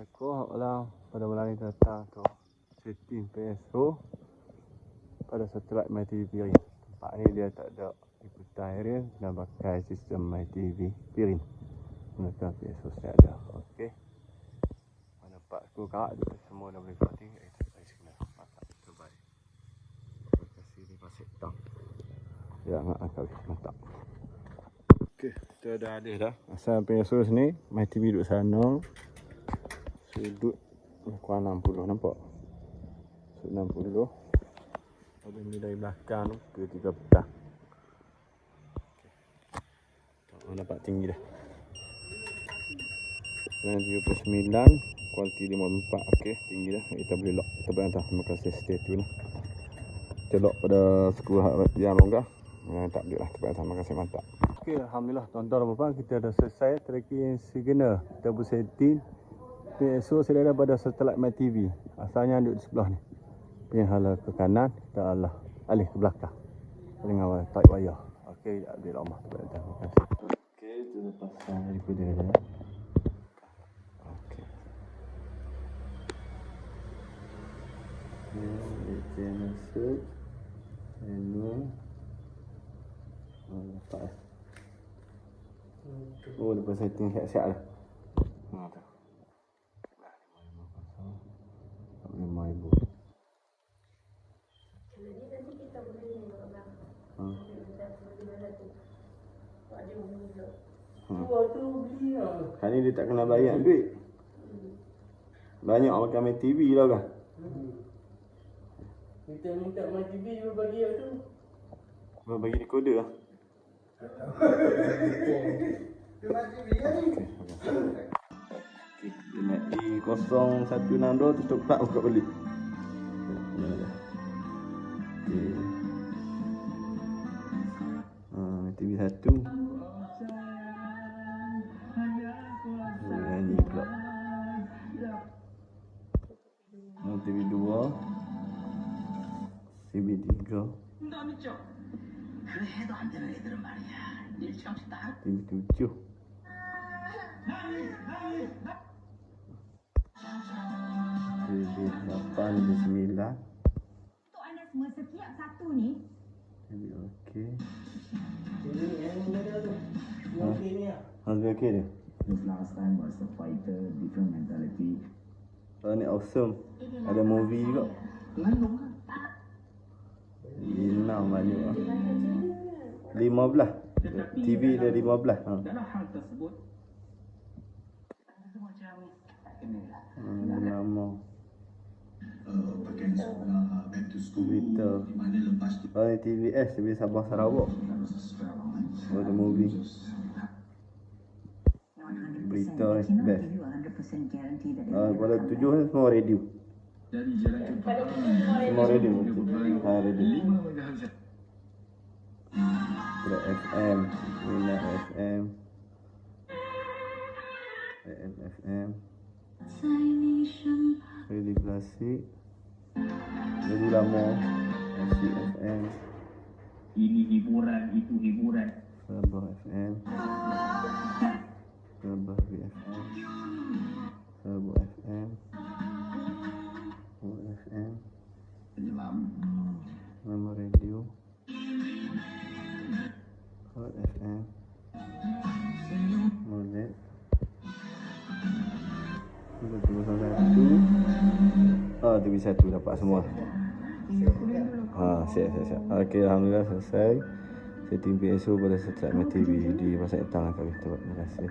Assalamualaikum Alam pada malam ni datang tu setting PSO pada satelit MyTV Pirin. Tempat ni dia tak ada ikutan area dan pakai sistem MyTV Pirin. Gunakan PSO saya ada. Okey. Mana pak aku kak dia semua dah boleh. Eh tak baik sebenar. Mantap. Terbaik. Terima kasih ni pasik tang. Ya, nak angkat mantap. Okey, kita dah ada dah. Asal PSO sini, MyTV duduk sana. Sudut kurang 60 nampak. Sudut 60. Ada ni dari belakang tu ke tiga petang. Okay. Oh, nampak tinggi dah. 99 kualiti 54 okey tinggi dah. Kita boleh lock. Kita boleh hantar terima kasih. Stay tune lah. Kita lock pada skru yang longgar. Yang tak boleh lah. Terima kasih. Mantap. Okey Alhamdulillah tuan-tuan dan puan kita dah selesai tracking signal kita pun setting PSO ada pada satelit My TV asalnya duduk di sebelah ni. Punya hala ke kanan kita alah alih ke belakang. Paling awal tight wire okey update rumah terima kasih. Okey itu pasang recorder dia. Okey. Dia masuk Manual Oh, lah Oh, lepas setting siap-siap lah Ha, tu Lima ribu Ha. Hmm. Hari ni dia tak kena bayar duit. Banyak orang makan main TV lah kan. Kita minta My TV dia bagi aku tu. Kau bagi dekoder lah. Kita nak di 0162 tutup tak buka balik. Satu. Nyanyi pula. TV dua. TV tiga. TV tujuh. TV lapan, TV sembilan. Untuk anda semua setiap satu ni TV okey. Lah. Harga okey dia? This last time was a fighter, different mentality. Oh ni awesome. Ada movie juga. Kan? Enam banyak lah. Lima belas. TV dia lima belas. Ha. Dalam hal tersebut, macam lah. Hmm, nama. uh, against uh, back to school Berita. di mana lepas tu Oh ni TVS. TV Sabah Sarawak. Oh the movie. 100% Berita I ni, best. give you 100% guarantee that it Ah, will pada tujuh ni semua radio. Dari jalan cepat Semua radio. Ha, radio. 5 MHz. Track FM. Minat FM. AM FM. Radio klasik. Radio lama. Asyik FM. Ini hiburan, itu hiburan. Sabah FM. Penyelam. Nama radio. Hot FM. Monet. Tunggu sampai satu. Ah, TV satu dapat semua. Ha, siap, siap, siap. Okey, Alhamdulillah selesai. Setting PSO pada setiap TV di Pasar Etang kami. Terima kasih.